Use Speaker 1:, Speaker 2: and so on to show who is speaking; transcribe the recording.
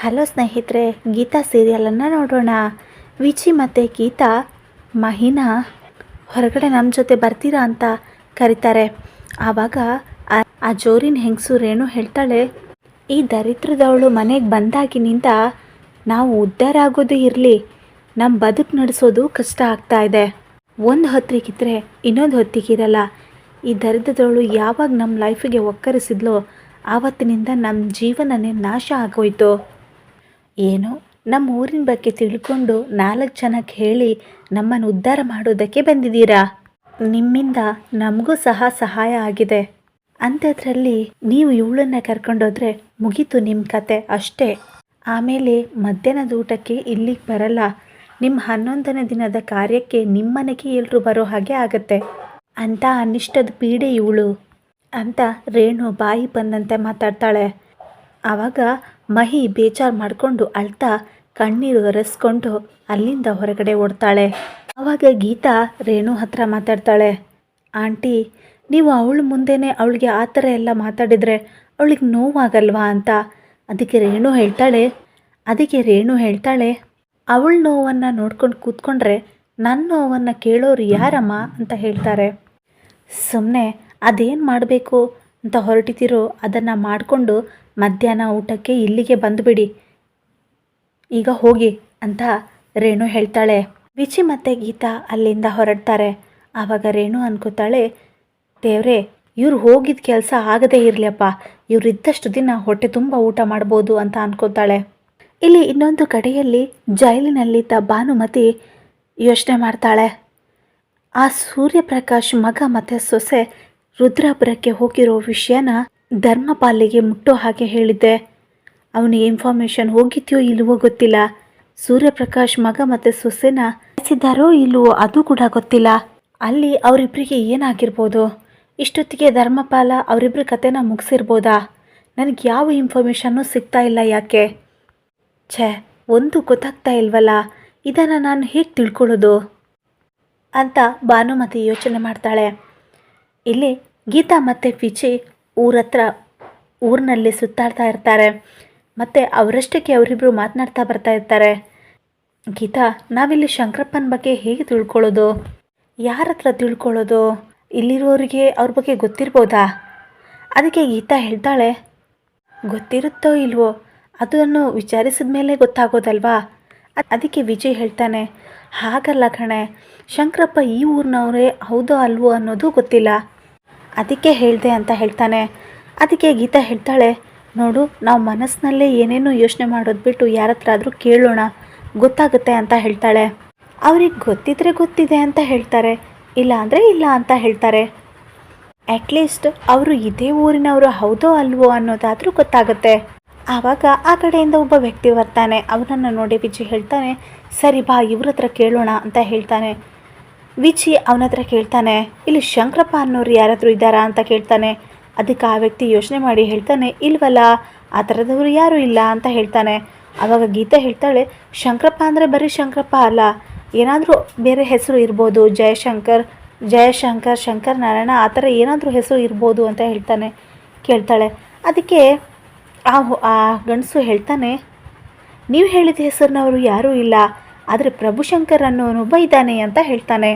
Speaker 1: Hello ಸ್ನೇಹಿತರೆ, ಗೀತಾ ಸೀರಿಯಲನ್ನು ನೋಡೋಣ. ವಿಚಿ ಮತ್ತು ಗೀತಾ, ಮಹಿನಾ ಹೊರಗಡೆ ನಮ್ಮ ಜೊತೆ ಬರ್ತೀರಾ ಅಂತ ಕರೀತಾರೆ. ಆವಾಗ ಆ- ಜೋರಿನ ಹೆಂಗಸು ರೇಣು ಹೇಳ್ತಾಳೆ, ಈ ದರಿದ್ರದವಳು ಮನೆಗೆ ಬಂದಾಗಿನಿಂದ ನಾವು ಉದ್ಧಾರ ಆಗೋದು ಇರಲಿ. ನಮ್ಮ ಬದುಕು ನಡೆಸೋದು ಕಷ್ಟ ಆಗ್ತಾ ಇದೆ. ಒಂದು ಹೊತ್ತಿಗಿದ್ರೆ ಇನ್ನೊಂದು ಹೊತ್ತಿಗಿರಲ್ಲ. ಈ ದರಿದ್ರದವಳು ಯಾವಾಗ ನಮ್ಮ ಲೈಫಿಗೆ ಒಕ್ಕರಿಸಿದ್ಲೋ, ಆವತ್ತಿನಿಂದ ನಮ್ಮ ಜೀವನನೇ ನಾಶ ಆಗೋಯ್ತು. ಏನು? ನಮ್ಮ ಊರಿನ ಬಗ್ಗೆ ತಿಳ್ಕೊಂಡು ನಾಲ್ಕು ಜನಕ್ಕೆ ಹೇಳಿ ನಮ್ಮನ್ನು ಉದ್ಧಾರ ಮಾಡೋದಕ್ಕೆ ಬಂದಿದ್ದೀರಾ? ನಿಮ್ಮಿಂದ ನಮಗೂ ಸಹ ಸಹಾಯ ಆಗಿದೆ. ಅಂಥದ್ರಲ್ಲಿ ನೀವು ಇವಳನ್ನ ಕರ್ಕೊಂಡೋದ್ರೆ ಮುಗೀತು ನಿಮ್ಮ ಕತೆ ಅಷ್ಟೇ. ಆಮೇಲೆ ಮಧ್ಯಾಹ್ನದ ಊಟಕ್ಕೆ ಇಲ್ಲಿಗೆ ಬರಲ್ಲ. ನಿಮ್ಮ ಹನ್ನೊಂದನೇ ದಿನದ ಕಾರ್ಯಕ್ಕೆ ನಿಮ್ಮನೆಗೆ ಎಲ್ಲರೂ ಬರೋ ಹಾಗೆ ಆಗತ್ತೆ. ಅಂತ ಅನಿಷ್ಟದ ಪೀಡೆ ಇವಳು. ಅಂತ ರೇಣು ಬಾಯಿ ಬಂದಂತೆ ಮಾತಾಡ್ತಾಳೆ. ಆವಾಗ ಮಹಿ ಬೇಜಾರು ಮಾಡಿಕೊಂಡು ಅಳ್ತಾ ಕಣ್ಣೀರು ಒರೆಸ್ಕೊಂಡು ಅಲ್ಲಿಂದ ಹೊರಗಡೆ ಓಡ್ತಾಳೆ. ಆವಾಗ ಗೀತಾ ರೇಣು ಹತ್ರ ಮಾತಾಡ್ತಾಳೆ. ಆಂಟಿ, ನೀವು ಅವಳ ಮುಂದೆನೇ ಅವಳಿಗೆ ಆ ಥರ ಎಲ್ಲ ಮಾತಾಡಿದರೆ ಅವಳಿಗೆ ನೋವಾಗಲ್ವಾ ಅಂತ? ಅದಕ್ಕೆ ರೇಣು ಹೇಳ್ತಾಳೆ. ಅದಕ್ಕೆ ರೇಣು ಹೇಳ್ತಾಳೆ, ಅವಳ ನೋವನ್ನು ನೋಡ್ಕೊಂಡು ಕೂತ್ಕೊಂಡ್ರೆ ನನ್ನ ನೋವನ್ನು ಕೇಳೋರು ಯಾರಮ್ಮ? ಅಂತ ಹೇಳ್ತಾರೆ. ಸುಮ್ಮನೆ ಅದೇನು ಮಾಡಬೇಕು? ಅಂತ ಹೊರಟಿದ್ದೀರೋ ಅದನ್ನು ಮಾಡಿಕೊಂಡು ಮಧ್ಯಾಹ್ನ ಊಟಕ್ಕೆ ಇಲ್ಲಿಗೆ ಬಂದುಬಿಡಿ. ಈಗ ಹೋಗಿ ಅಂತ ರೇಣು ಹೇಳ್ತಾಳೆ. ವಿಚಿ ಮತ್ತು ಗೀತಾ ಅಲ್ಲಿಂದ ಹೊರಡ್ತಾರೆ. ಆವಾಗ ರೇಣು ಅನ್ಕೋತಾಳೆ, ದೇವ್ರೆ, ಇವ್ರು ಹೋಗಿದ್ದ ಕೆಲಸ ಆಗದೇ ಇರಲಿಯಪ್ಪ. ಇವ್ರು ಇದ್ದಷ್ಟು ದಿನ ಹೊಟ್ಟೆ ತುಂಬ ಊಟ ಮಾಡ್ಬೋದು ಅಂತ ಅನ್ಕೋತಾಳೆ. ಇಲ್ಲಿ ಇನ್ನೊಂದು ಕಡೆಯಲ್ಲಿ ಜೈಲಿನಲ್ಲಿದ್ದ ಭಾನುಮತಿ ಯೋಚನೆ ಮಾಡ್ತಾಳೆ. ಆ ಸೂರ್ಯಪ್ರಕಾಶ್ ಮಗ ಮತ್ತು ಸೊಸೆ ರುದ್ರಾಪುರಕ್ಕೆ ಹೋಗಿರೋ ವಿಷಯನ ಧರ್ಮಪಾಲಿಗೆ ಮುಟ್ಟೋ ಹಾಗೆ ಹೇಳಿದ್ದೆ. ಅವನಿಗೆ ಇನ್ಫಾರ್ಮೇಷನ್ ಹೋಗಿದ್ಯೋ ಇಲ್ವೋ ಗೊತ್ತಿಲ್ಲ. ಸೂರ್ಯಪ್ರಕಾಶ್ ಮಗ ಮತ್ತು ಸೊಸೆನ ಕಳಿಸಿದ್ದಾರೋ ಇಲ್ವೋ ಅದು ಕೂಡ ಗೊತ್ತಿಲ್ಲ. ಅಲ್ಲಿ ಅವರಿಬ್ಬರಿಗೆ ಏನಾಗಿರ್ಬೋದು? ಇಷ್ಟೊತ್ತಿಗೆ ಧರ್ಮಪಾಲ ಅವರಿಬ್ಬರ ಕಥೆನ ಮುಗಿಸಿರ್ಬೋದಾ? ನನಗೆ ಯಾವ ಇನ್ಫಾರ್ಮೇಷನ್ನು ಸಿಗ್ತಾ ಇಲ್ಲ ಯಾಕೆ? ಛೇ, ಒಂದು ಗೊತ್ತಾಗ್ತಾ ಇಲ್ವಲ್ಲ? ಇದನ್ನು ನಾನು ಹೇಗೆ ತಿಳ್ಕೊಳ್ಳೋದು? ಅಂತ ಭಾನುಮತಿ ಯೋಚನೆ ಮಾಡ್ತಾಳೆ. ಇಲ್ಲಿ ಗೀತಾ ಮತ್ತು ವಿಚಿ ಊರತ್ರ ಊರಿನಲ್ಲಿ ಸುತ್ತಾಡ್ತಾ ಇರ್ತಾರೆ. ಮತ್ತು ಅವರಷ್ಟಕ್ಕೆ ಅವರಿಬ್ಬರು ಮಾತನಾಡ್ತಾ ಬರ್ತಾ ಇರ್ತಾರೆ. ಗೀತಾ, ನಾವಿಲ್ಲಿ ಶಂಕರಪ್ಪನ ಬಗ್ಗೆ ಹೇಗೆ ತಿಳ್ಕೊಳ್ಳೋದು? ಯಾರ ಹತ್ರ ತಿಳ್ಕೊಳ್ಳೋದು? ಇಲ್ಲಿರೋರಿಗೆ ಅವ್ರ ಬಗ್ಗೆ ಗೊತ್ತಿರ್ಬೋದಾ? ಅದಕ್ಕೆ ಗೀತಾ ಹೇಳ್ತಾಳೆ, ಗೊತ್ತಿರುತ್ತೋ ಇಲ್ವೋ? ಅದನ್ನು ವಿಚಾರಿಸಿದ ಮೇಲೆ ಗೊತ್ತಾಗೋದಲ್ವಾ? ಅದ್- ಅದಕ್ಕೆ ವಿಜಯ್ ಹೇಳ್ತಾನೆ, ಹಾಗಲ್ಲ ಕಣೆ. ಶಂಕರಪ್ಪ ಈ ಊರಿನವರೇ ಹೌದೋ ಅಲ್ವೋ ಅನ್ನೋದು ಗೊತ್ತಿಲ್ಲ. ಅದಕ್ಕೆ ಹೇಳಿದೆ ಅಂತ ಹೇಳ್ತಾನೆ. ಅದಕ್ಕೆ ಗೀತಾ ಹೇಳ್ತಾಳೆ, ನೋಡು, ನಾವು ಮನಸ್ಸಿನಲ್ಲೇ ಏನೇನೋ ಯೋಚನೆ ಮಾಡೋದು ಬಿಟ್ಟು ಯಾರ ಹತ್ರ ಆದರೂ ಕೇಳೋಣ, ಗೊತ್ತಾಗುತ್ತೆ ಅಂತ ಹೇಳ್ತಾಳೆ. ಅವ್ರಿಗೆ ಗೊತ್ತಿದ್ರೆ ಗೊತ್ತಿದೆ ಅಂತ ಹೇಳ್ತಾರೆ ಇಲ್ಲ ಅಂದರೆ ಇಲ್ಲ ಅಂತ ಹೇಳ್ತಾರೆ. ಅಟ್ಲೀಸ್ಟ್ ಅವರು ಇದೇ ಊರಿನವರು ಹೌದೋ ಅಲ್ವೋ ಅನ್ನೋದಾದರೂ ಗೊತ್ತಾಗುತ್ತೆ. ಆವಾಗ ಆ ಕಡೆಯಿಂದ ಒಬ್ಬ ವ್ಯಕ್ತಿ ಬರ್ತಾನೆ, ಅವನನ್ನು ನೋಡಿ ವಿಜಯ್ ಹೇಳ್ತಾನೆ, ಸರಿ ಬಾ ಇವ್ರ ಹತ್ರ ಕೇಳೋಣ, ಅಂತ ಹೇಳ್ತಾನೆ. ವಿಜಿ ಅವನ ಹತ್ರ ಕೇಳ್ತಾನೆ, ಇಲ್ಲಿ ಶಂಕರಪ್ಪ ಅನ್ನೋರು ಯಾರಾದರೂ ಇದ್ದಾರಾ ಅಂತ ಕೇಳ್ತಾನೆ. ಅದಕ್ಕೆ ಆ ವ್ಯಕ್ತಿ ಯೋಚನೆ ಮಾಡಿ ಹೇಳ್ತಾನೆ, ಇಲ್ವಲ್ಲ, ಆ ಥರದವರು ಯಾರೂ ಇಲ್ಲ ಅಂತ ಹೇಳ್ತಾನೆ. ಆವಾಗ ಗೀತಾ ಹೇಳ್ತಾಳೆ, ಶಂಕರಪ್ಪ ಅಂದರೆ ಬರೀ ಶಂಕರಪ್ಪ ಅಲ್ಲ, ಏನಾದರೂ ಬೇರೆ ಹೆಸರು ಇರ್ಬೋದು, ಜಯಶಂಕರ್ ಜಯಶಂಕರ್, ಶಂಕರ್ ನಾರಾಯಣ, ಆ ಥರ ಏನಾದರೂ ಹೆಸರು ಇರ್ಬೋದು ಅಂತ ಹೇಳ್ತಾನೆ, ಕೇಳ್ತಾಳೆ. ಅದಕ್ಕೆ ಆ ಆ ಗಂಡಸು ಹೇಳ್ತಾನೆ, ನೀವು ಹೇಳಿದ ಹೆಸರಿನವರು ಯಾರೂ ಇಲ್ಲ, ಆದರೆ ಪ್ರಭುಶಂಕರ್ ಅನ್ನೋನೊಬ್ಬ ಇದ್ದಾನೆ ಅಂತ ಹೇಳ್ತಾನೆ.